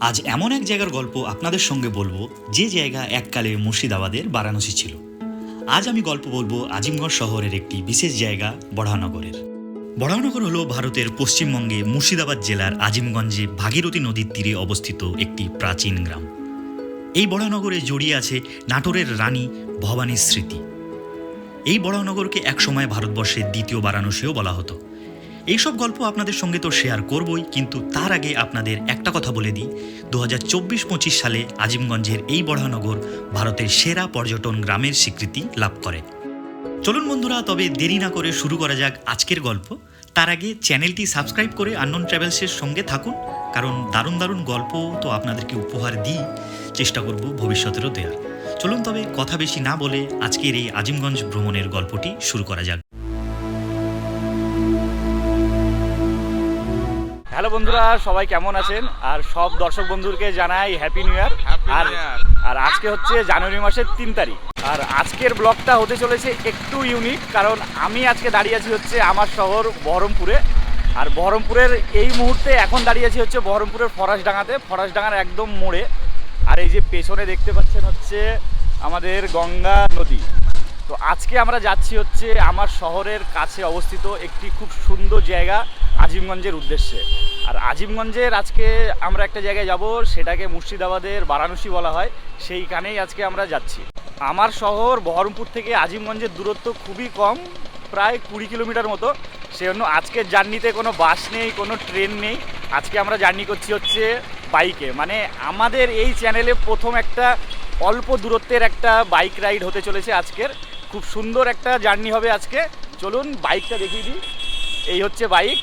আজ এমন এক জায়গার গল্প আপনাদের সঙ্গে বলব, যে জায়গা এককালে মুর্শিদাবাদের বারাণসী ছিল। আজ আমি গল্প বলব আজিমগড় শহরের একটি বিশেষ জায়গা, বড়ানগরের। বড়ানগর হলো ভারতের পশ্চিমবঙ্গে মুর্শিদাবাদ জেলার আজিমগঞ্জে ভাগীরথী নদীর তীরে অবস্থিত একটি প্রাচীন গ্রাম। এই বড়ানগরে জড়িয়ে আছে নাটোরের রানী ভবানীর স্মৃতি। এই বড়ানগরকে একসময় ভারতবর্ষের দ্বিতীয় বারাণসীও বলা হতো। এইসব গল্প আপনাদের সঙ্গে তো শেয়ার করবই, কিন্তু তার আগে আপনাদের একটা কথা বলে দিই। দু হাজার চব্বিশ পঁচিশ সালে আজিমগঞ্জের এই বড়ানগর ভারতের সেরা পর্যটন গ্রামের স্বীকৃতি লাভ করে। চলুন বন্ধুরা, তবে দেরি না করে শুরু করা যাক আজকের গল্প। তার আগে চ্যানেলটি সাবস্ক্রাইব করে আননোন ট্রাভেলসের সঙ্গে থাকুন, কারণ দারুণ দারুণ গল্প তো আপনাদেরকে উপহার দিই। চেষ্টা করব ভবিষ্যতেরও দেওয়ার চলুন তবে কথা বেশি না বলে আজকের এই আজিমগঞ্জ ভ্রমণের গল্পটি শুরু করা যাক। বন্ধুরা সবাই কেমন আছেন? আর সব দর্শক বন্ধুকে জানাই হ্যাপি নিউ ইয়ার আর আর আজকে হচ্ছে জানুয়ারি মাসের তিন তারিখ। আর আজকের ব্লগটা হতে চলেছে একটু ইউনিক কারণ আমি আজকে দাঁড়িয়ে আছি হচ্ছে আমার শহর বহরমপুরে। আর বহরমপুরের এই মুহূর্তে এখন দাঁড়িয়ে আছি হচ্ছে বহরমপুরের ফরাসডাঙ্গাতে। ফরাসডাঙ্গার একদম মোড়ে। আর এই যে পেছনে দেখতে পাচ্ছেন হচ্ছে আমাদের গঙ্গা নদী। তো আজকে আমরা যাচ্ছি হচ্ছে আমার শহরের কাছে অবস্থিত একটি খুব সুন্দর জায়গা আজিমগঞ্জের উদ্দেশ্যে। আর আজিমগঞ্জের আজকে আমরা একটা জায়গায় যাব, সেটাকে মুর্শিদাবাদের বারাণসী বলা হয়। সেইখানেই আজকে আমরা যাচ্ছি। আমার শহর বহরমপুর থেকে আজিমগঞ্জের দূরত্ব খুবই কম, প্রায় কুড়ি কিলোমিটার মতো। সেজন্য আজকের জার্নিতে কোনো বাস নেই, কোনো ট্রেন নেই। আজকে আমরা জার্নি করছি হচ্ছে বাইকে। মানে আমাদের এই চ্যানেলে প্রথম একটা অল্প দূরত্বের একটা বাইক রাইড হতে চলেছে আজকের। খুব সুন্দর একটা জার্নি হবে আজকে। চলুন বাইকটা দেখিয়ে দিই। এই হচ্ছে বাইক।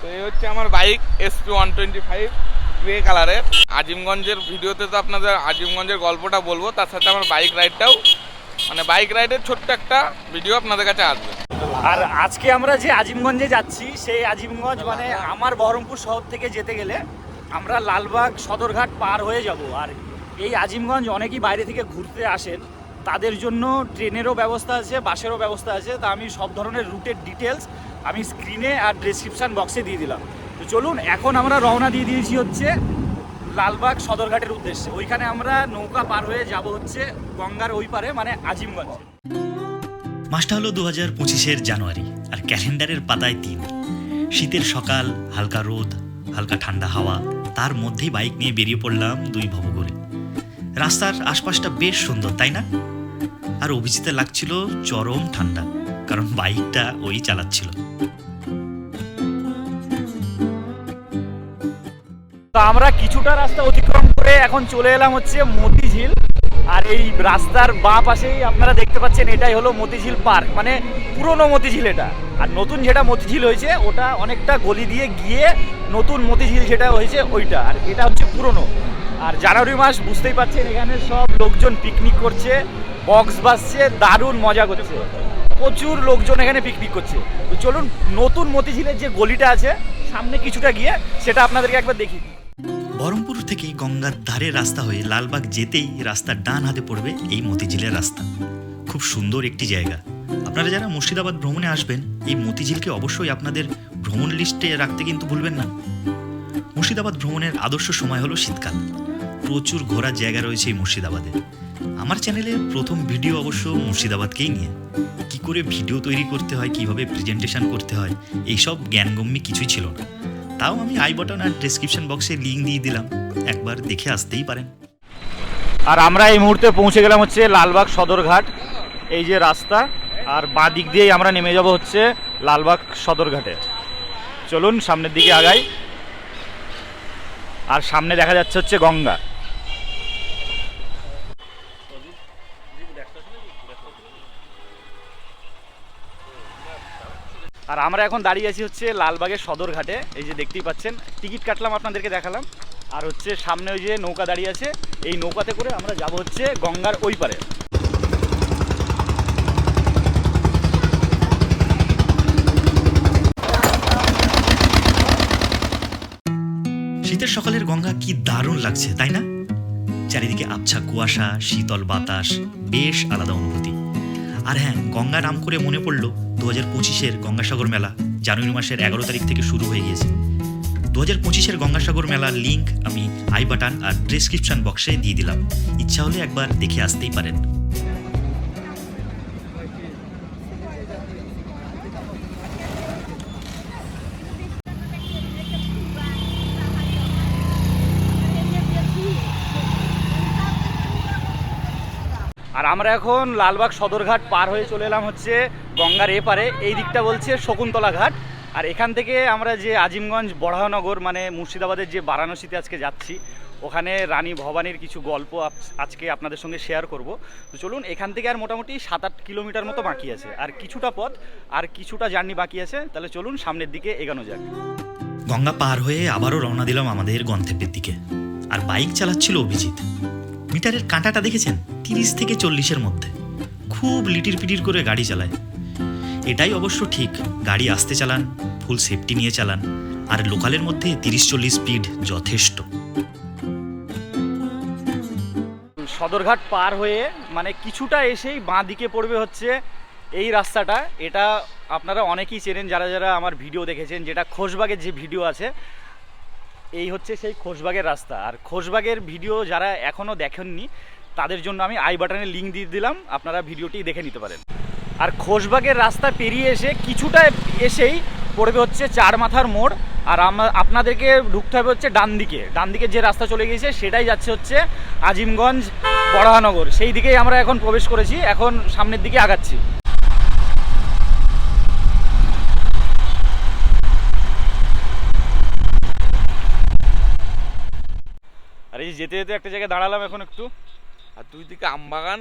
তো এই হচ্ছে আমার bike SP one twenty five grey কালারের আজিমগঞ্জের ভিডিওতে তো আপনাদের আজিমগঞ্জের গল্পটা বলব, তার সাথে আমার বাইক রাইডটাও মানে বাইক রাইডের ছোট্ট একটা ভিডিও আপনাদের কাছে আসবে। আর আজকে আমরা যে আজিমগঞ্জে যাচ্ছি, সেই আজিমগঞ্জ মানে আমার বহরমপুর শহর থেকে যেতে গেলে আমরা লালবাগ সদরঘাট পার হয়ে যাব। আর এই আজিমগঞ্জ অনেকেই বাইরে থেকে ঘুরতে আসেন। তাদের জন্য ট্রেনেরও ব্যবস্থা আছে, বাসেরও ব্যবস্থা আছে। তা আমি সব ধরনের রুটের ডিটেলস আমি স্ক্রিনে আর ডেসক্রিপশন বক্সে দিয়ে দিলাম। তো চলুন, এখন আমরা রওনা দিয়ে দিয়েছি হচ্ছে লালবাগ সদরঘাটের উদ্দেশ্যে। ওইখানে আমরা নৌকা পার হয়ে যাব হচ্ছে গঙ্গার ওই পারে মানে আজিমগঞ্জ। মাসটা হলো দু হাজার পঁচিশের জানুয়ারি, আর ক্যালেন্ডারের পাতায় তিন। শীতের সকাল, হালকা রোদ, হালকা ঠান্ডা হাওয়া, তার মধ্যেই বাইক নিয়ে বেরিয়ে পড়লাম দুই ভব করে রাস্তার আশপাশটা বেশ সুন্দর, তাই না? আর অভিজিতে লাগছিল চরম ঠান্ডা, কারণ বাইকটা ওই চালাচ্ছিল। তো আমরা কিছুটা রাস্তা অতিক্রম করে এখন চলে এলাম হচ্ছে মতিঝিল, আর এই রাস্তার বাঁ পাশেই আপনারা দেখতে পাচ্ছেন এটাই হলো মতিঝিল পার্ক মানে পুরনো মতিঝিল এটা। আর নতুন যেটা মতিঝিল হয়েছে, ওটা অনেকটা গলি দিয়ে গিয়ে নতুন মতিঝিল যেটা হয়েছে ওইটা, আর এটা হচ্ছে পুরনো। আর জানুয়ারি মাস বুঝতেই পারছেন এখানে সব লোকজন পিকনিক করছে বক্স বাজছে দারুণ মজা করছে। প্রচুর লোকজন এখানে পিকনিক করছে। চলুন, নতুন মতিঝিলের যে গলিটা আছে, সামনে কিছুটা গিয়ে সেটা আপনাদেরকে একবার দেখি বহরমপুর থেকে গঙ্গার ধারে রাস্তা হয়ে লালবাগ যেতেই রাস্তার ডান হাতে পড়বে এই মতিঝিলের রাস্তা। খুব সুন্দর একটি জায়গা। আপনারা যারা মুর্শিদাবাদ ভ্রমণে আসবেন, এই মতিঝিলকে অবশ্যই আপনাদের ভ্রমণ লিস্টে রাখতে কিন্তু ভুলবেন না। মুর্শিদাবাদ ভ্রমণের আদর্শ সময় হলো শীতকাল। প্রচুর ঘোরার জায়গা রয়েছে এই মুর্শিদাবাদে। আমার চ্যানেলে প্রথম ভিডিও অবশ্য মুর্শিদাবাদকেই নিয়ে। কি করে ভিডিও তৈরি করতে হয়, কীভাবে প্রেজেন্টেশন করতে হয়, এইসব জ্ঞানগম্যি কিছুই ছিল না। তাও আমি আই বটন আর ডেসক্রিপশন বক্সে লিঙ্ক দিয়ে দিলাম। একবার দেখে আসতেই পারেন। আর আমরা এই মুহূর্তে পৌঁছে গেলাম হচ্ছে লালবাগ সদরঘাট। এই যে রাস্তা, আর বাঁ দিক দিয়েই আমরা নেমে যাব হচ্ছে লালবাগ সদরঘাটে। চলুন সামনের দিকে আগাই। আর সামনে দেখা যাচ্ছে হচ্ছে গঙ্গা। আর আমরা এখন দাঁড়িয়ে আছি হচ্ছে লালবাগের সদরঘাটে। এই যে দেখতেই পাচ্ছেন, টিকিট কাটলাম আপনাদেরকে দেখালাম। আর হচ্ছে সামনে ওই যে নৌকা দাঁড়িয়ে আছে, এই নৌকাতে করে আমরা যাব হচ্ছে গঙ্গার ওই পারে। শীতের সকালের গঙ্গা কি দারুণ লাগছে, তাই না? চারিদিকে আবছা কুয়াশা, শীতল বাতাস, বেশ আলাদা অনুভূতি। আর হ্যাঁ গঙ্গা নাম করে মনে পড়ল দু হাজার পঁচিশের গঙ্গাসাগর মেলা, জানুয়ারি মাসের এগারো তারিখ থেকে শুরু হয়ে গিয়েছে। দু হাজার পঁচিশের গঙ্গাসাগর মেলার লিঙ্ক আমি আই বাটান আর প্রেসক্রিপশন বক্সে দিয়ে দিলাম। ইচ্ছা হলে একবার দেখে আসতেই পারেন। আমরা এখন লালবাগ সদরঘাট পার হয়ে চলে এলাম হচ্ছে গঙ্গার এপারে। এই দিকটা বলছে শকুন্তলা ঘাট। আর এখান থেকে আমরা যে আজিমগঞ্জ বড়ানগর মানে মুর্শিদাবাদের যে বারাণসীতে আজকে যাচ্ছি, ওখানে রানী ভবানীর কিছু গল্প আজকে আপনাদের সঙ্গে শেয়ার করব। তো চলুন, এখান থেকে আর মোটামুটি সাত আট কিলোমিটার মতো বাকি আছে। আর কিছুটা পথ, আর কিছুটা জার্নি বাকি আছে, তাহলে চলুন সামনের দিকে এগানো যাক। গঙ্গা পার হয়ে আবারও রওনা দিলাম আমাদের গন্তব্যের দিকে। আর বাইক চালাচ্ছিল অভিজিৎ। মিটারের কাঁটাটা দেখেছেন? তিরিশ থেকে চল্লিশের মধ্যে। খুব লিটির পিটির করে গাড়ি চালায়। এটাই অবশ্য ঠিক। গাড়ি আসতে চালান, ফুল সেফটি নিয়ে চালান, আর লোকালের মধ্যে তিরিশ চল্লিশ স্পিড যথেষ্ট। সদরঘাট পার হয়ে মানে কিছুটা এসেই বাঁ দিকে পড়বে হচ্ছে এই রাস্তাটা। এটা আপনারা অনেকেই চেনেন, যারা যারা আমার ভিডিও দেখেছেন, যেটা খোশবাগের যে ভিডিও আছে এই হচ্ছে সেই খোশবাগের রাস্তা। আর খোশবাগের ভিডিও যারা এখনও দেখেননি, তাদের জন্য আমি আই বাটনে লিঙ্ক দিয়ে দিলাম, আপনারা ভিডিওটি দেখে নিতে পারেন। আর খোশবাগের রাস্তা পেরিয়ে এসে কিছুটা এসেই পড়বে হচ্ছে চার মাথার মোড়, আর আমা- আপনাদেরকে ঢুকতে হবে হচ্ছে ডান দিকে। ডান দিকে যে রাস্তা চলে গিয়েছে, সেটাই যাচ্ছে হচ্ছে আজিমগঞ্জ বড়হানগর। সেই দিকেই আমরা এখন প্রবেশ করেছি, এখন সামনের দিকে আগাচ্ছি। এই যেতে যেতে একটা জায়গায় দাঁড়ালাম এখন একটু। আর দুই দিকে আমবাগান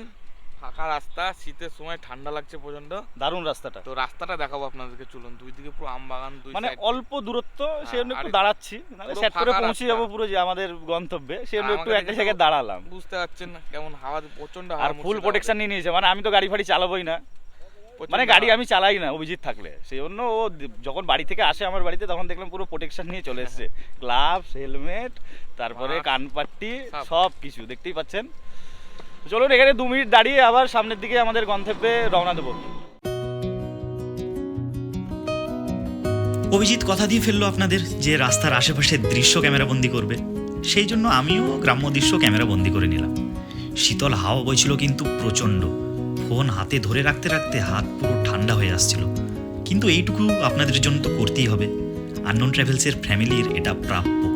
ফাঁকা রাস্তা শীতের সময় ঠান্ডা লাগছে প্রচণ্ড দারুণ রাস্তাটা। তো রাস্তাটা দেখাবো আপনাদেরকে চলুন। দুই দিকে পুরো আমবাগান দুই মানে অল্প দূরত্ব সেজন্য একটু দাঁড়াচ্ছি। সেট করে পৌঁছে যাব পুরো যে আমাদের গন্তব্যে। সেজন্য আর একটু একটা জায়গায় দাঁড়ালাম। বুঝতে পারছেন না কেমন হাওয়া প্রচণ্ড আর ফুল প্রোটেকশন নিয়ে নিয়েছে। মানে আমি তো গাড়ি ফাড়ি চালাবোই না। মানে গাড়ি আমি চালাই না অভিজিৎ থাকলে। সেই জন্য ও যখন বাড়ি থেকে আসে আমার বাড়িতে তখন দেখলাম পুরো প্রোটেকশন নিয়ে চলে এসেছে। গ্লাভস হেলমেট তারপরে কানপাট্টি সব। সব কিছু দেখতেই পাচ্ছেন? চলুন এখানে দু মিনিট দাঁড়িয়ে আবার সামনের দিকে আমাদের গন্তব্যে রওনা দেবো। অভিজিৎ কথা দিয়ে ফেলল আপনাদের যে রাস্তার আশেপাশের দৃশ্য ক্যামেরাবন্দি করবে। সেই জন্য আমিও গ্রাম্য দৃশ্য ক্যামেরাবন্দি করে নিলাম। শীতল হাওয়া বইছিল কিন্তু প্রচণ্ড। ফোন হাতে ধরে রাখতে রাখতে হাত পুরো ঠান্ডা হয়ে আসছিল। কিন্তু এইটুকু আপনাদের জন্য তো করতেই হবে। আননোন ট্রাভেলসের ফ্যামিলির এটা প্রাপ্য।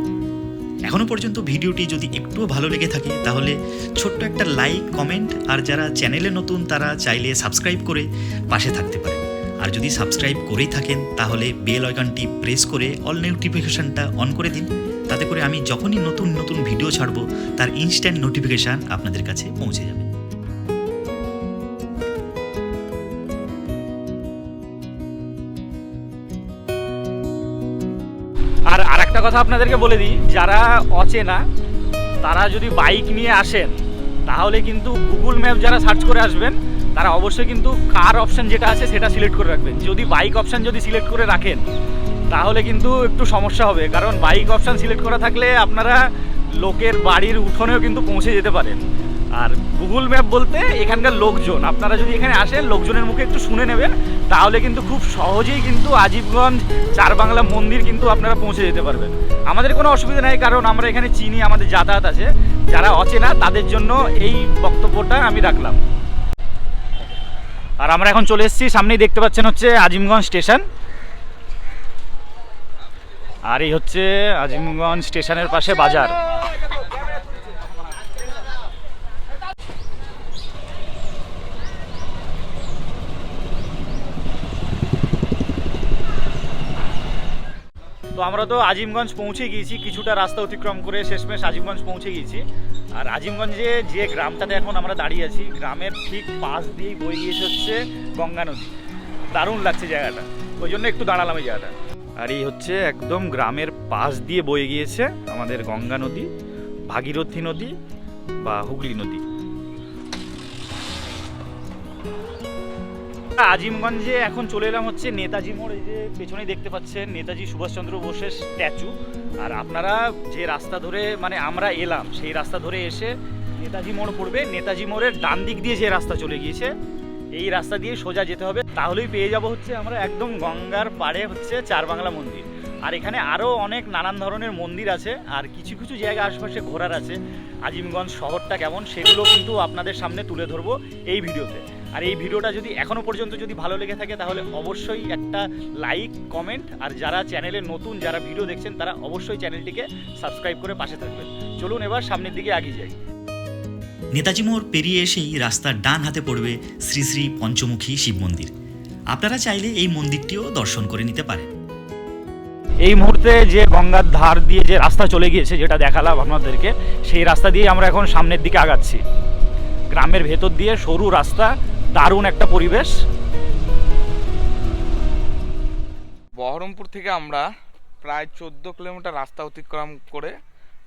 এখনও পর্যন্ত ভিডিওটি যদি একটুও ভালো লেগে থাকে, তাহলে ছোট্ট একটা লাইক, কমেন্ট, আর যারা চ্যানেলে নতুন, তারা চাইলে সাবস্ক্রাইব করে পাশে থাকতে পারে। আর যদি সাবস্ক্রাইব করেই থাকেন, তাহলে বেল আইকনটি প্রেস করে অল নোটিফিকেশনটা অন করে দিন। তাতে করে আমি যখনই নতুন নতুন ভিডিও ছাড়বো, তার ইনস্ট্যান্ট নোটিফিকেশান আপনাদের কাছে পৌঁছে যাবে। আরেকটা কথা আপনাদেরকে বলে দিই, যারা অচেনা, তারা যদি বাইক নিয়ে আসেন, তাহলে কিন্তু গুগল ম্যাপ যারা সার্চ করে আসবেন, তারা অবশ্যই কিন্তু কার অপশন যেটা আছে সেটা সিলেক্ট করে রাখবেন। যদি বাইক অপশন যদি সিলেক্ট করে রাখেন, তাহলে কিন্তু একটু সমস্যা হবে। কারণ বাইক অপশন সিলেক্ট করা থাকলে আপনারা লোকের বাড়ির উঠোনেও কিন্তু পৌঁছে যেতে পারেন। আর গুগল ম্যাপ বলতে এখানকার লোকজন, আপনারা যদি এখানে আসেন, লোকজনের মুখে একটু শুনে নেবেন তাহলে কিন্তু খুব সহজেই কিন্তু আজিবগঞ্জ চার বাংলা মন্দির কিন্তু আপনারা পৌঁছে যেতে পারবেন। আমাদের কোনো অসুবিধা নেই, কারণ আমরা এখানে চিনি, আমাদের যাতায়াত আছে। যারা অচেনা, তাদের জন্য এই বক্তব্যটা আমি রাখলাম। আর আমরা এখন চলে এসেছি, সামনেই দেখতে পাচ্ছেন হচ্ছে আজিমগঞ্জ স্টেশন। আর এই হচ্ছে আজিমগঞ্জ স্টেশনের পাশে বাজার। তো আমরা তো আজিমগঞ্জ পৌঁছে গিয়েছি, কিছুটা রাস্তা অতিক্রম করে শেষমেশ আজিমগঞ্জ পৌঁছে গিয়েছি। আর আজিমগঞ্জে যে গ্রামটাতে এখন আমরা দাঁড়িয়ে আছি, গ্রামের ঠিক পাশ দিয়েই বয়ে গিয়েছে হচ্ছে গঙ্গা নদী। দারুণ লাগছে জায়গাটা। ওই জন্য একটু দাঁড়ালাম এই জায়গাটা। আর এই হচ্ছে একদম গ্রামের পাশ দিয়ে বয়ে গিয়েছে আমাদের গঙ্গা নদী, ভাগীরথী নদী বা হুগলি নদী। আজিমগঞ্জে এখন চলে এলাম হচ্ছে নেতাজি মোড়, এই যে পেছনেই দেখতে পাচ্ছেন নেতাজি সুভাষচন্দ্র বোসের স্ট্যাচু। আর আপনারা যে রাস্তা ধরে মানে আমরা এলাম, সেই রাস্তা ধরে এসে নেতাজি মোড় পড়বে। নেতাজি মোড়ের ডান দিক দিয়ে যে রাস্তা চলে গিয়েছে, এই রাস্তা দিয়ে সোজা যেতে হবে। তাহলেই পেয়ে যাব হচ্ছে আমরা একদম গঙ্গার পাড়ে হচ্ছে চার বাংলা মন্দির। আর এখানে আরও অনেক নানান ধরনের মন্দির আছে, আর কিছু কিছু জায়গা আশপাশে ঘোরার আছে। আজিমগঞ্জ শহরটা কেমন, সেগুলো কিন্তু আপনাদের সামনে তুলে ধরবো এই ভিডিওতে। আর এই ভিডিওটা যদি এখনও পর্যন্ত যদি ভালো লেগে থাকে তাহলে অবশ্যই একটা লাইক কমেন্ট আর যারা চ্যানেলে নতুন যারা ভিডিও দেখছেন তারা অবশ্যই চ্যানেলটিকে সাবস্ক্রাইব করে পাশে থাকবেন। চলুন এবার সামনের দিকে এগিয়ে যাই। নেতাজি মোড় পেরিয়ে এসেই রাস্তার ডান হাতে পড়বে শ্রী শ্রী পঞ্চমুখী শিব মন্দির। আপনারা চাইলে এই মন্দিরটিও দর্শন করে নিতে পারেন। এই মুহূর্তে যে গঙ্গার ধার দিয়ে যে রাস্তা চলে গিয়েছে যেটা দেখালাম আপনাদেরকে সেই রাস্তা দিয়ে আমরা এখন সামনের দিকে আগাচ্ছি। গ্রামের ভেতর দিয়ে সরু রাস্তা দারুণ একটা পরিবেশ। বহরমপুর থেকে আমরা প্রায় চোদ্দ কিলোমিটার রাস্তা অতিক্রম করে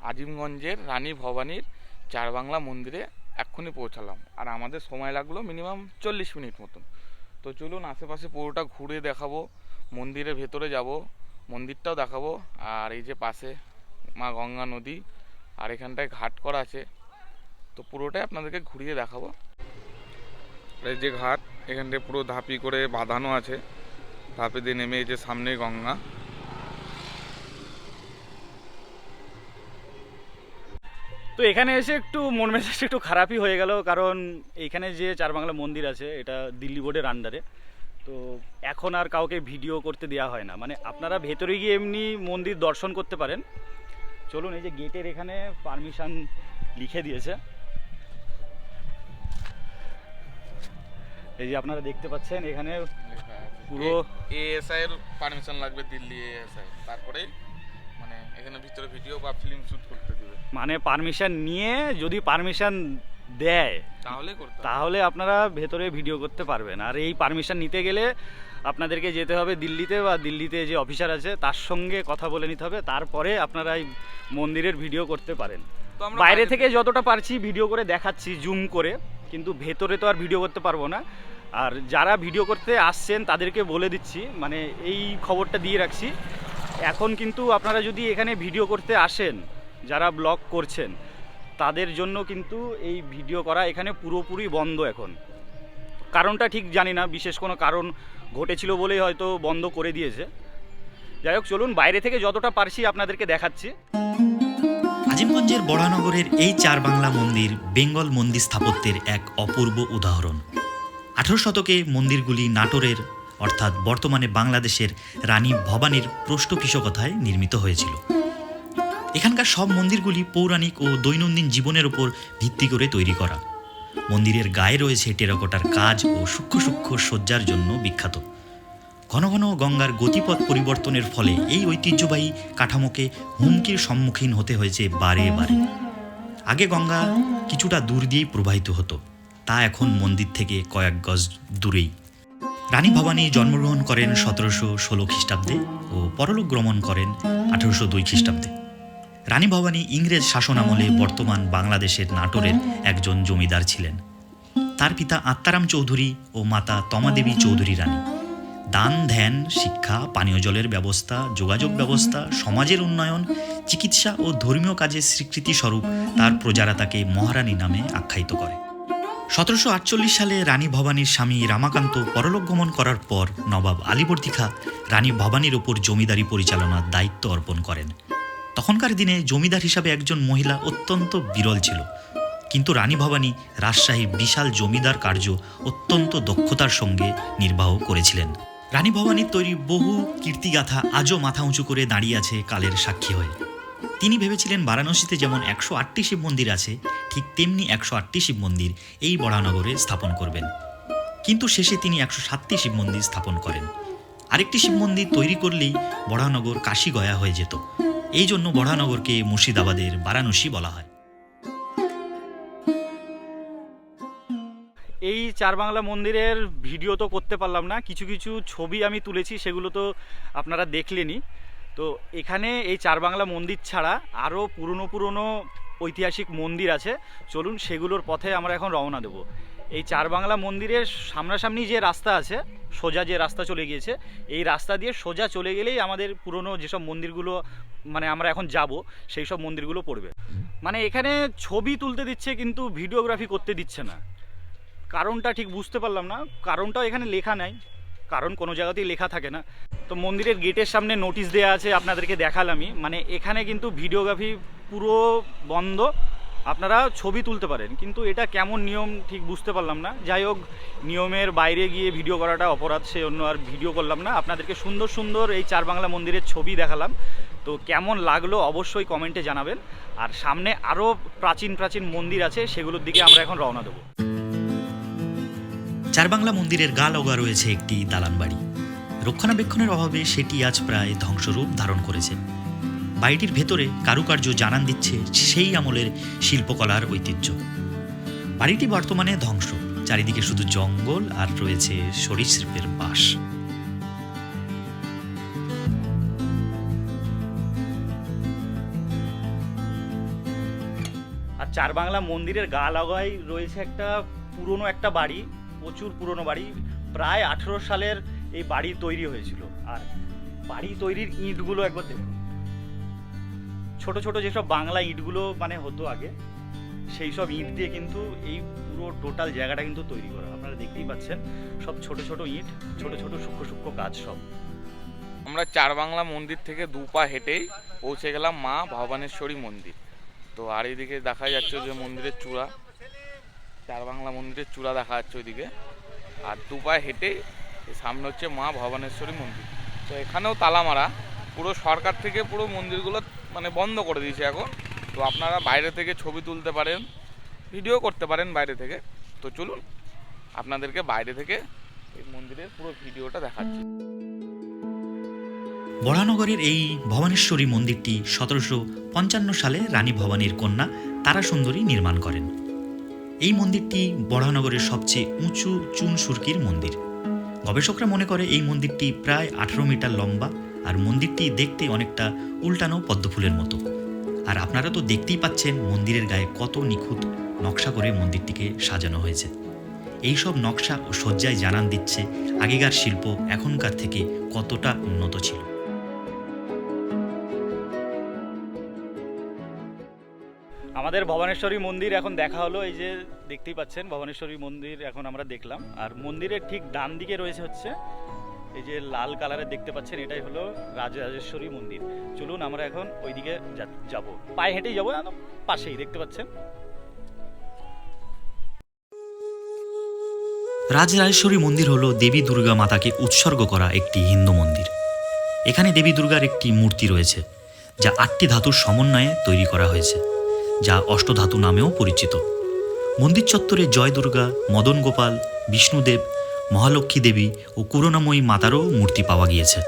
আজিমগঞ্জের রানী ভবানীর চারবাংলা মন্দিরে এক্ষুনি পৌঁছালাম। আর আমাদের সময় লাগল মিনিমাম চল্লিশ মিনিট মতন। তো চলুন আশেপাশে পুরোটা ঘুরে দেখাবো, মন্দিরের ভেতরে যাব, মন্দিরটাও দেখাবো। আর এই যে পাশে মা গঙ্গা নদী, আর এখানটায় ঘাট করা আছে। তো পুরোটাই আপনাদেরকে ঘুরিয়ে দেখাবো। এই যে ঘাট এখানটায় পুরো ধাপি করে বাঁধানো আছে। ধাপে দিয়ে নেমে এই যে সামনে গঙ্গা। তো এখানে এসে একটু মন মেজাজ একটু খারাপই হয়ে গেল, কারণ এইখানে যে চারবাংলা মন্দির আছে, এটা দিল্লি বোর্ডের আন্ডারে তো এখন আর কাউকে ভিডিও করতে দেওয়া হয় না। মানে আপনারা ভেতরে গিয়ে এমনি মন্দির দর্শন করতে পারেন। চলুন এই যে গেটের এখানে পারমিশন লিখে দিয়েছে। এই যে আপনারা দেখতে পাচ্ছেন এখানে পুরো- এএসআই এর পারমিশন লাগবে দিল্লি এএসআই। তারপরে মানে এখানে ভিতরে ভিডিও বা ফিল্ম শুট করতে দিবে। মানে পারমিশন নিয়ে যদি পারমিশন দেয় তাহলে করতে তাহলে আপনারা ভেতরে ভিডিও করতে পারবেন। আর এই পারমিশন নিতে গেলে আপনাদেরকে যেতে হবে দিল্লিতে বা দিল্লিতে যে অফিসার আছে তার সঙ্গে কথা বলে নিতে হবে। তারপরে আপনারা এই মন্দিরের ভিডিও করতে পারেন। বাইরে থেকে যতটা পারছি ভিডিও করে দেখাচ্ছি জুম করে। কিন্তু ভেতরে তো আর ভিডিও করতে পারব না। আর যারা ভিডিও করতে আসছেন, তাদেরকে বলে দিচ্ছি মানে এই খবরটা দিয়ে রাখছি। এখন কিন্তু আপনারা যদি এখানে ভিডিও করতে আসেন, যারা ব্লগ করছেন, তাদের জন্য কিন্তু এই ভিডিও করা এখানে পুরোপুরি বন্ধ এখন। কারণটা ঠিক জানি না, বিশেষ কোনো কারণ ঘটেছিল বলেই হয়তো বন্ধ করে দিয়েছে। যাই হোক, চলুন, বাইরে থেকে যতটা পারছি আপনাদেরকে দেখাচ্ছি। আজিমগঞ্জের বড়ানগরের এই চার বাংলা মন্দির বেঙ্গল মন্দির স্থাপত্যের এক অপূর্ব উদাহরণ। আঠেরো শতকে মন্দিরগুলি নাটোরের, অর্থাৎ বর্তমানে বাংলাদেশের রানী ভবানীর পৃষ্ঠপোষকতায় নির্মিত হয়েছিল। এখানকার সব মন্দিরগুলি পৌরাণিক ও দৈনন্দিন জীবনের উপর ভিত্তি করে তৈরি করা। মন্দিরের গায়ে রয়েছে টেরাকোটার কাজ ও সূক্ষ্ম সূক্ষ্ম সজ্জার জন্য বিখ্যাত। ঘন ঘন গঙ্গার গতিপথ পরিবর্তনের ফলে এই ঐতিহ্যবাহী কাঠামোকে হুমকির সম্মুখীন হতে হয়েছে বারে বারে। আগে গঙ্গা কিছুটা দূর দিয়েই প্রবাহিত হতো, তা এখন মন্দির থেকে কয়েক গজ দূরেই। রানী ভবানী জন্মগ্রহণ করেন সতেরোশো ষোলো খ্রিস্টাব্দে ও পরলোক গ্রমণ করেন আঠেরোশো দুই খ্রিস্টাব্দে। রানী ভবানী ইংরেজ শাসনামলে বর্তমান বাংলাদেশের নাটোরের একজন জমিদার ছিলেন। তার পিতা আত্মারাম চৌধুরী ও মাতা তমাদেবী চৌধুরী রানী। দান, ধ্যান, শিক্ষা, পানীয় জলের ব্যবস্থা, যোগাযোগ ব্যবস্থা, সমাজের উন্নয়ন, চিকিৎসা ও ধর্মীয় কাজের স্বীকৃতি স্বরূপ তার প্রজারা তাকে মহারানী নামে আখ্যায়িত করে। সতেরোশো আটচল্লিশ সালে রানী ভবানীর স্বামী রামাকান্ত পরলোক গমন করার পর নবাব আলীবর্দী খাঁ রানী ভবানীর ওপর জমিদারি পরিচালনার দায়িত্ব অর্পণ করেন। তখনকার দিনে জমিদার হিসাবে একজন মহিলা অত্যন্ত বিরল ছিল। কিন্তু রানী ভবানী রাজশাহীর বিশাল জমিদার কার্য অত্যন্ত দক্ষতার সঙ্গে নির্বাহ করেছিলেন। রানী ভবানীর তৈরি বহু কীর্তিগাথা আজও মাথা উঁচু করে দাঁড়িয়ে আছে কালের সাক্ষী হয়ে। তিনি ভেবেছিলেন বারাণসীতে যেমন একশো আটটি শিব মন্দির আছে, ঠিক তেমনি একশো আটটি শিব মন্দির এই বড়ানগরে স্থাপন করবেন। কিন্তু শেষে তিনি একশো সাতটি শিব মন্দির স্থাপন করেন। আরেকটি শিব মন্দির তৈরি করলেই বড়ানগর কাশী গয়া হয়ে যেত। এই জন্য বড়ানগরকে মুর্শিদাবাদের বারাণসী বলা হয়। চার বাংলা মন্দিরের ভিডিও তো করতে পারলাম না। কিছু কিছু ছবি আমি তুলেছি, সেগুলো তো আপনারা দেখলেনই। তো এখানে এই চার বাংলা মন্দির ছাড়া আরও পুরনো পুরনো ঐতিহাসিক মন্দির আছে। চলুন সেগুলোর পথে আমরা এখন রওনা দেব। এই চার বাংলা মন্দিরের সামনাসামনি যে রাস্তা আছে, সোজা যে রাস্তা চলে গিয়েছে, এই রাস্তা দিয়ে সোজা চলে গেলেই আমাদের পুরনো যেসব মন্দিরগুলো মানে আমরা এখন যাব, সেই সব মন্দিরগুলো পড়বে। মানে এখানে ছবি তুলতে দিচ্ছে কিন্তু ভিডিওগ্রাফি করতে দিচ্ছে না। কারণটা ঠিক বুঝতে পারলাম না, কারণটাও এখানে লেখা নাই, কারণ কোনো জায়গাতেই লেখা থাকে না। তো মন্দিরের গেটের সামনে নোটিশ দেওয়া আছে, আপনাদেরকে দেখালামই মানে এখানে কিন্তু ভিডিওগ্রাফি পুরো বন্ধ, আপনারা ছবি তুলতে পারেন। কিন্তু এটা কেমন নিয়ম ঠিক বুঝতে পারলাম না। যাই হোক, নিয়মের বাইরে গিয়ে ভিডিও করাটা অপরাধ, সে অন্য আর ভিডিও করলাম না। আপনাদেরকে সুন্দর সুন্দর এই চার বাংলা মন্দিরের ছবি দেখালাম। তো কেমন লাগল অবশ্যই কমেন্টে জানাবেন। আর সামনে আরও প্রাচীন প্রাচীন মন্দির আছে, সেগুলোর দিকে আমরা এখন রওনা দেবো। চারবাংলা মন্দিরের গা লগা রয়েছে একটি দালান বাড়ি। রক্ষণাবেক্ষণের অভাবে সেটি আজ প্রায় ধ্বংসরূপ ধারণ করেছে। বাড়িটির ভেতরে কারুকার্য জানান দিচ্ছে সেই আমলের শিল্পকলার ঐতিহ্য। বাড়িটি বর্তমানে ধ্বংস চারিদিকে শুধু জঙ্গল আর রয়েছে সরীসৃপের বাস। আর চার বাংলা মন্দিরের গা লাগাই রয়েছে একটা পুরনো একটা বাড়ি। প্রচুর পুরনো বাড়ি। প্রায় আঠেরো সালের এই বাড়ি তৈরি হয়েছিল। আর বাড়ি তৈরির ইঁটগুলো একবার দেখুন। ছোট ছোট যেসব বাংলা ইঁটগুলো মানে হতো আগে, সেই সব ইঁট দিয়ে কিন্তু এই পুরো টোটাল জায়গাটা কিন্তু তৈরি করা। আপনারা দেখতেই পাচ্ছেন, সব ছোট ছোট ইঁট, ছোট ছোট সূক্ষ্ম সূক্ষ্ম কাজ সব। আমরা চার বাংলা মন্দির থেকে দু পা হেঁটেই পৌঁছে গেলাম মা ভবানেশ্বরী মন্দির। তো আর এইদিকে দেখা যাচ্ছে যে মন্দিরের চূড়া চার বাংলা মন্দিরের চূড়া দেখা যাচ্ছে ওইদিকে। আর দু হেঁটে সামনে হচ্ছে মা ভবানেশ্বরী মন্দির। তো এখানেও তালা মারা। পুরো সরকার থেকে পুরো মন্দিরগুলো মানে বন্ধ করে দিয়েছে এখন। তো আপনারা বাইরে থেকে ছবি তুলতে পারেন, ভিডিও করতে পারেন বাইরে থেকে। তো চলুন, আপনাদেরকে বাইরে থেকে এই মন্দিরের পুরো ভিডিওটা দেখাচ্ছি। বরানগরের এই ভবানেশ্বরী মন্দিরটি সতেরোশো পঞ্চান্ন সালে রানী ভবানীর কন্যা তারা সুন্দরী নির্মাণ করেন। এই মন্দিরটি বরানগরের সবচেয়ে উঁচু চুন সুরকির মন্দির। গবেষকরা মনে করে এই মন্দিরটি প্রায় আঠারো মিটার লম্বা আর মন্দিরটি দেখতে অনেকটা উল্টানো পদ্মফুলের মতো। আর আপনারা তো দেখতেই পাচ্ছেন মন্দিরের গায়ে কত নিখুঁত নকশা করে মন্দিরটিকে সাজানো হয়েছে। এই সব নকশা ও সজ্জায় জানান দিচ্ছে আগেকার শিল্প এখনকার থেকে কতটা উন্নত ছিল। আমাদের ভবানেশ্বরী মন্দির এখন দেখা হলো, এই যে দেখতেই পাচ্ছেন, ভবানেশ্বরী মন্দির এখন আমরা দেখলাম। আর মন্দিরের ঠিক ডান দিকে রয়েছে হচ্ছে, এই যে লাল কালারের দেখতে পাচ্ছেন, এটাই হলো রাজরাজেশ্বরী মন্দির। চলুন আমরা এখন ওইদিকে যাব। পায়ে হেঁটেই যাব পাশেই, দেখতে পাচ্ছেন? রাজরাজেশ্বরী মন্দির হল দেবী দুর্গা মাতাকে উৎসর্গ করা একটি হিন্দু মন্দির। এখানে দেবী দুর্গার একটি মূর্তি রয়েছে, যা আটটি ধাতুর সমন্বয়ে তৈরি করা হয়েছে। যা অষ্টধাতু নামেও পরিচিত। মন্দির চত্বরে জয় দুর্গা মদন গোপাল, বিষ্ণুদেব, মহালক্ষ্মী দেবী ও করুণাময়ী মাতারও মূর্তি পাওয়া গিয়েছে।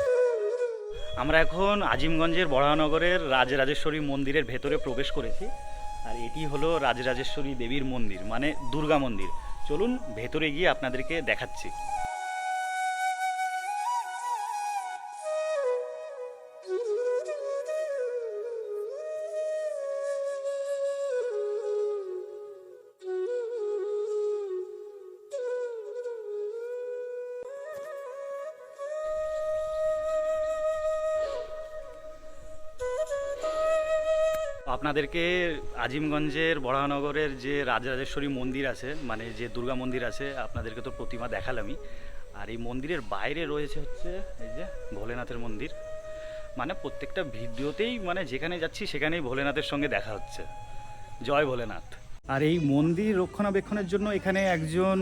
আমরা এখন আজিমগঞ্জের বড়ানগরের রাজরাজেশ্বরী মন্দিরের ভেতরে প্রবেশ করেছি। আর এটি হলো রাজরাজেশ্বরী দেবীর মন্দির মানে দুর্গা মন্দির। চলুন ভেতরে গিয়ে আপনাদেরকে দেখাচ্ছি। আপনাদেরকে আজিমগঞ্জের বড়ানগরের যে রাজরাজেশ্বরী মন্দির আছে মানে যে দুর্গা মন্দির আছে, আপনাদেরকে তো প্রতিমা দেখালামই। আর এই মন্দিরের বাইরে রয়েছে হচ্ছে এই যে ভোলেনাথের মন্দির। মানে প্রত্যেকটা ভিডিওতেই মানে যেখানে যাচ্ছি, সেখানেই ভোলেনাথের সঙ্গে দেখা হচ্ছে। জয় ভোলেনাথ। আর এই মন্দির রক্ষণাবেক্ষণের জন্য এখানে একজন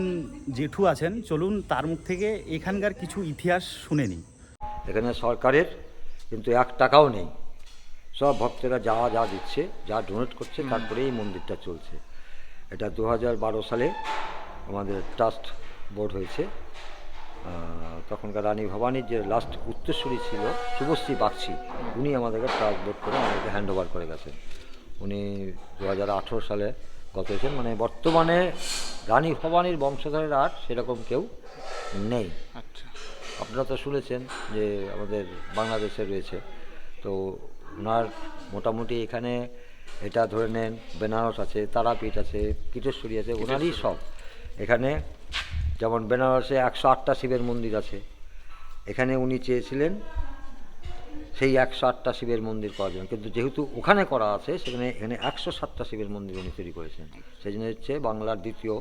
জেঠু আছেন। চলুন, তার মুখ থেকে এখানকার কিছু ইতিহাস শুনে নিই। এখানে সরকারের কিন্তু এক টাকাও নেই। সব ভক্তেরা যা যা দিচ্ছে যা ডোনেট করছে তারপরে এই মন্দিরটা চলছে। এটা দু বারো সালে আমাদের ট্রাস্ট বোর্ড হয়েছে। তখনকার রানী ভবানীর যে লাস্ট উত্তরসূরি ছিল শুভশ্রী বাগচি উনি আমাদেরকে ট্রাস্ট বোর্ড করে আমাদেরকে হ্যান্ড ওভার করে গেছেন। উনি দু হাজার আঠেরো সালে গত হয়েছেন। মানে বর্তমানে রানী ভবানীর বংশধরের আর সেরকম কেউ নেই। আচ্ছা। আপনারা তো শুনেছেন যে আমাদের বাংলাদেশে রয়েছে। তো ওনার মোটামুটি এখানে এটা ধরে নেন বেনারস আছে তারাপীঠ আছে কীটেশ্বরী আছে ওনারই সব। এখানে যেমন বেনারসে একশো আটটা শিবের মন্দির আছে। এখানে উনি চেয়েছিলেন সেই একশো আটটা শিবের মন্দির করার জন্য। কিন্তু যেহেতু ওখানে করা আছে সেখানে এখানে একশো সাতটা শিবের মন্দির উনি তৈরি করেছেন। সেই জন্য হচ্ছে বাংলার দ্বিতীয়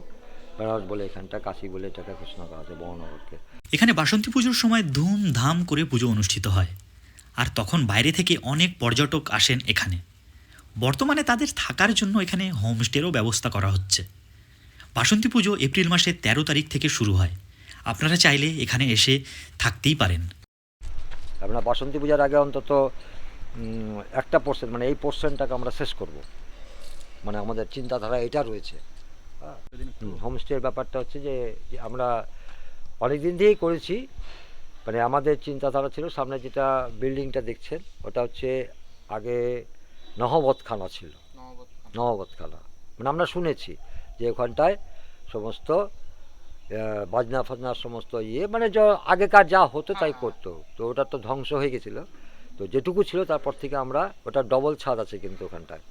বেনারস বলে এখানটা কাশি বলে এটাকে ঘোষণা করা আছে বহনগরকে। এখানে বাসন্তী পুজোর সময় ধুমধাম করে পুজো অনুষ্ঠিত হয়। আর তখন বাইরে থেকে অনেক পর্যটক আসেন এখানে। বর্তমানে তাদের থাকার জন্য এখানে হোমস্টেরও ব্যবস্থা করা হচ্ছে। বাসন্তী পুজো এপ্রিল মাসের তেরো তারিখ থেকে শুরু হয়। আপনারা চাইলে এখানে এসে থাকতেই পারেন। আপনার বাসন্তী পূজার আগে অন্তত একটা পোর্শন মানে এই পোর্শনটাকে আমরা শেষ করব। মানে আমাদের চিন্তাধারা এটা রয়েছে। হোমস্টের ব্যাপারটা হচ্ছে যে যে আমরা অনেক দিন দিয়েই করেছি মানে আমাদের চিন্তাধারা ছিল সামনে যেটা বিল্ডিংটা দেখছেন ওটা হচ্ছে আগে নহবতখানা ছিল। নহবতখানা মানে আমরা শুনেছি যে ওখানটায় সমস্ত বাজনা ফাজনা সমস্ত ইয়ে মানে যা আগেকার যা হতো তাই করতো। তো ওটা তো ধ্বংস হয়ে গেছিল। তো যেটুকু ছিল তারপর থেকে আমরা ওটা ডবল ছাদ আছে কিন্তু ওখানটায়।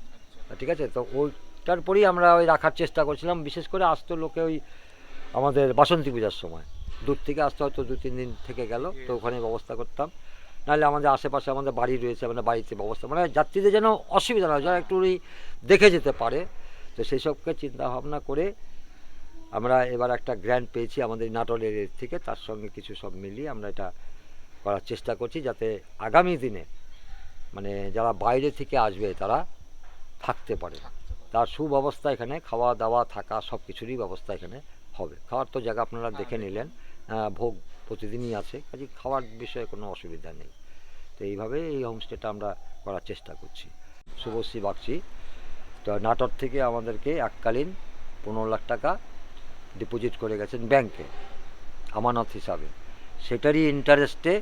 ঠিক আছে? তো ওইটার পরেই আমরা ওই রাখার চেষ্টা করছিলাম বিশেষ করে আসতো লোকে ওই আমাদের বাসন্তী পূজার সময়। দূর থেকে আসতে হয়তো দু তিন দিন থেকে গেল তো ওখানে ব্যবস্থা করতাম। নাহলে আমাদের আশেপাশে আমাদের বাড়ি রয়েছে আমাদের বাড়িতে ব্যবস্থা। মানে যাত্রীদের যেন অসুবিধা না হয়, যারা একটু দেখে যেতে পারে। তো সেই সবকে চিন্তা ভাবনা করে আমরা এবার একটা গ্র্যান্ড পেয়েছি আমাদের নাটোরের এর থেকে তার সঙ্গে কিছু সব মিলিয়ে আমরা এটা করার চেষ্টা করছি যাতে আগামী দিনে মানে যারা বাইরে থেকে আসবে তারা থাকতে পারে। তার সুব্যবস্থা এখানে খাওয়া দাওয়া থাকা সব কিছুরই ব্যবস্থা এখানে হবে। খাওয়ার তো জায়গা আপনারা দেখে নিলেন। আহ, ভোগ প্রতিদিনই আছে, কাজে খাওয়ার বিষয়ে কোনো অসুবিধা নেই। তো এইভাবে এই হোমস্টেটা আমরা করার চেষ্টা করছি। শুভশ্রী বাগচি, তো নাটোর থেকে আমাদেরকে এককালীন পনেরো লাখ টাকা ডিপোজিট করে গেছেন ব্যাংকে আমানত হিসাবে। সেটারই ইন্টারেস্টে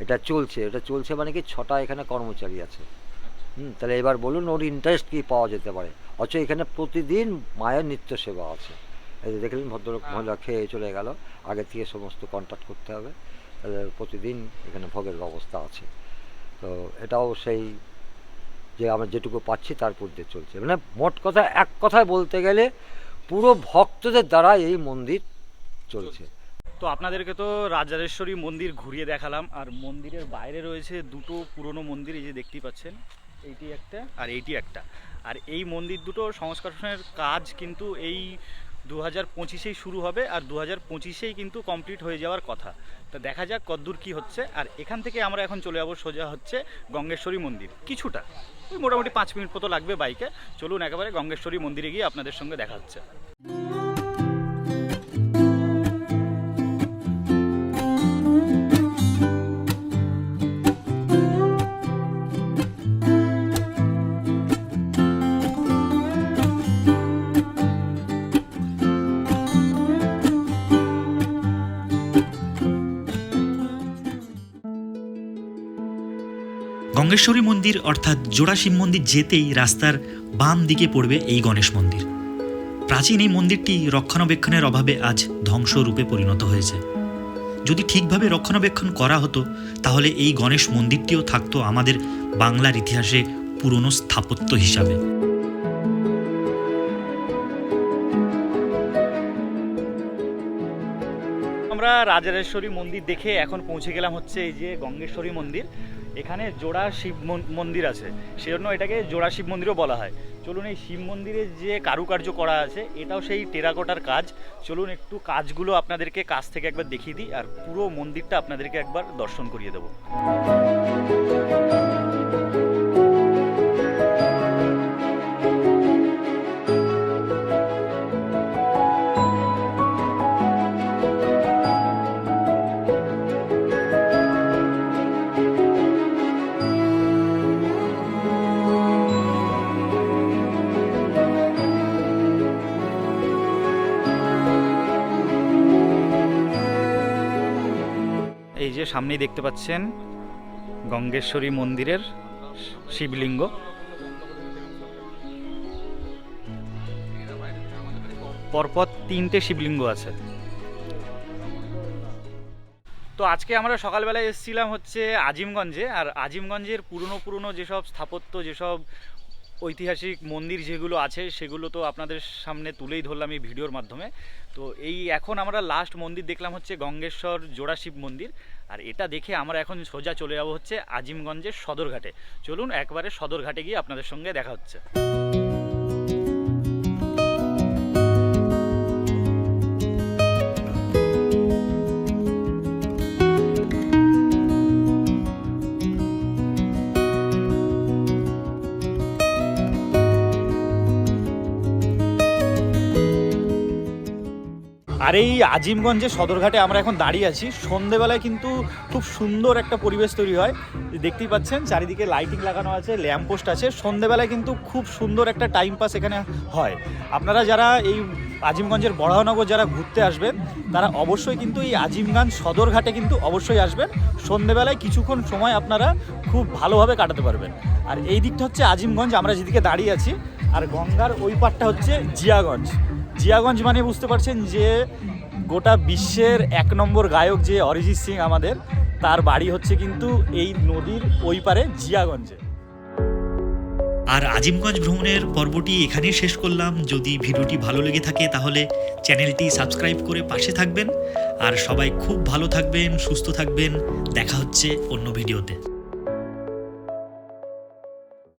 এটা চলছে। এটা চলছে মানে কি ছটা এখানে কর্মচারী আছে। হুম, তাহলে এবার বলুন ওর ইন্টারেস্ট কি পাওয়া যেতে পারে? অথচ এখানে প্রতিদিন মায়ের নিত্য সেবা আছে। এই যে দেখলেন ভদ্রলোক, মহিলা খেয়ে চলে গেল। আগে থেকে সমস্ত কন্ট্যাক্ট করতে হবে। প্রতিদিন এখানে ভোগের ব্যবস্থা আছে। তো এটাও সেই যে আমরা যেটুকু পাচ্ছি তার দিয়ে চলছে। মানে মোট কথা, এক কথায় বলতে গেলে পুরো ভক্তদের দ্বারা এই মন্দির চলছে। তো আপনাদেরকে তো রাজারেশ্বরী মন্দির ঘুরিয়ে দেখালাম। আর মন্দিরের বাইরে রয়েছে দুটো পুরনো মন্দির, এই যে দেখতেই পাচ্ছেন। এইটি একটা আর এইটি একটা। আর এই মন্দির দুটো সংস্কারের কাজ কিন্তু এই দু হাজার পঁচিশেই শুরু হবে আর দু হাজার পঁচিশেই কিন্তু কমপ্লিট হয়ে যাওয়ার কথা। তা দেখা যাক কদ্দূর কি হচ্ছে। আর এখান থেকে আমরা এখন চলে যাব সোজা হচ্ছে গঙ্গেশ্বরী মন্দির। কিছুটা। ওই মোটামুটি পাঁচ মিনিট মতো লাগবে বাইকে চলুন একেবারে গঙ্গেশ্বরী মন্দিরে গিয়ে আপনাদের সঙ্গে দেখা হচ্ছে। গঙ্গেশ্বরী মন্দির, অর্থাৎ জোড়া শিব মন্দির যেতেই রাস্তার বাম দিকে পড়বে এই গণেশ মন্দির। প্রাচীন এই মন্দিরটি রক্ষণাবেক্ষণের অভাবে আজ ধ্বংসরূপে পরিণত হয়েছে। যদি ঠিকভাবে রক্ষণাবেক্ষণ করা হতো, তাহলে এই গণেশ মন্দিরটিও থাকতো আমাদের বাংলার ইতিহাসে পুরনো স্থাপত্য হিসাবে। আমরা রাজারেশ্বরী মন্দির দেখে এখন পৌঁছে গেলাম হচ্ছে এই যে গঙ্গেশ্বরী মন্দির। এখানে জোড়া শিব মন- মন্দির আছে। সেজন্য এটাকে জোড়া শিব মন্দিরও বলা হয়। চলুন এই শিব মন্দিরে যে কারুকার্য করা আছে, এটাও সেই টেরাকোটার কাজ। চলুন একটু কাজগুলো আপনাদেরকে কাছ থেকে একবার দেখিয়ে দিই, আর পুরো মন্দিরটা আপনাদেরকে একবার দর্শন করিয়ে দেবো। যে সামনেই দেখতে পাচ্ছেন গঙ্গেশ্বরী মন্দিরের শিবলিঙ্গ। পরপর তিনটে শিবলিঙ্গ আছে। তো আজকে আমরা সকালবেলায় এসেছিলাম হচ্ছে আজিমগঞ্জে, আর আজিমগঞ্জের পুরনো পুরনো যেসব স্থাপত্য, যেসব ঐতিহাসিক মন্দির যেগুলো আছে, সেগুলো তো আপনাদের সামনে তুলেই ধরলাম এই ভিডিওর মাধ্যমে। তো এই এখন আমরা লাস্ট মন্দির দেখলাম হচ্ছে গঙ্গেশ্বর জোড়া শিব মন্দির। আর এটা দেখে আমরা এখন সোজা চলে যাব হচ্ছে আজিমগঞ্জের সদরঘাটে। চলুন একবারে সদরঘাটে গিয়ে আপনাদের সঙ্গে দেখা হচ্ছে। আর এই আজিমগঞ্জের সদরঘাটে আমরা এখন দাঁড়িয়ে আছি। সন্ধেবেলায় কিন্তু খুব সুন্দর একটা পরিবেশ তৈরি হয়। দেখতেই পাচ্ছেন, চারিদিকে লাইটিং লাগানো আছে ল্যাম্প পোস্ট আছে। সন্ধেবেলায় কিন্তু খুব সুন্দর একটা টাইম পাস এখানে হয়। আপনারা যারা এই আজিমগঞ্জের বড়ানগর যারা ঘুরতে আসবেন, তারা অবশ্যই কিন্তু এই আজিমগঞ্জ সদরঘাটে কিন্তু অবশ্যই আসবেন। সন্ধেবেলায় কিছুক্ষণ সময় আপনারা খুব ভালোভাবে কাটাতে পারবেন। আর এই দিকটা হচ্ছে আজিমগঞ্জ, আমরা যেদিকে দাঁড়িয়ে আছি, আর গঙ্গার ওই পারটা হচ্ছে জিয়াগঞ্জ। জিয়াগঞ্জ মানে বুঝতে পারছেন যে গোটা বিশ্বের এক নম্বর গায়ক যে অরিজিৎ সিং আমাদের, তার বাড়ি হচ্ছে কিন্তু এই নদীর ওই পারে জিয়াগঞ্জে। আর আজিমগঞ্জ ভ্রমণের পর্বটি এখানেই শেষ করলাম। যদি ভিডিওটি ভালো লেগে থাকে তাহলে চ্যানেলটি সাবস্ক্রাইব করে পাশে থাকবেন। আর সবাই খুব ভালো থাকবেন, সুস্থ থাকবেন। দেখা হচ্ছে অন্য ভিডিওতে।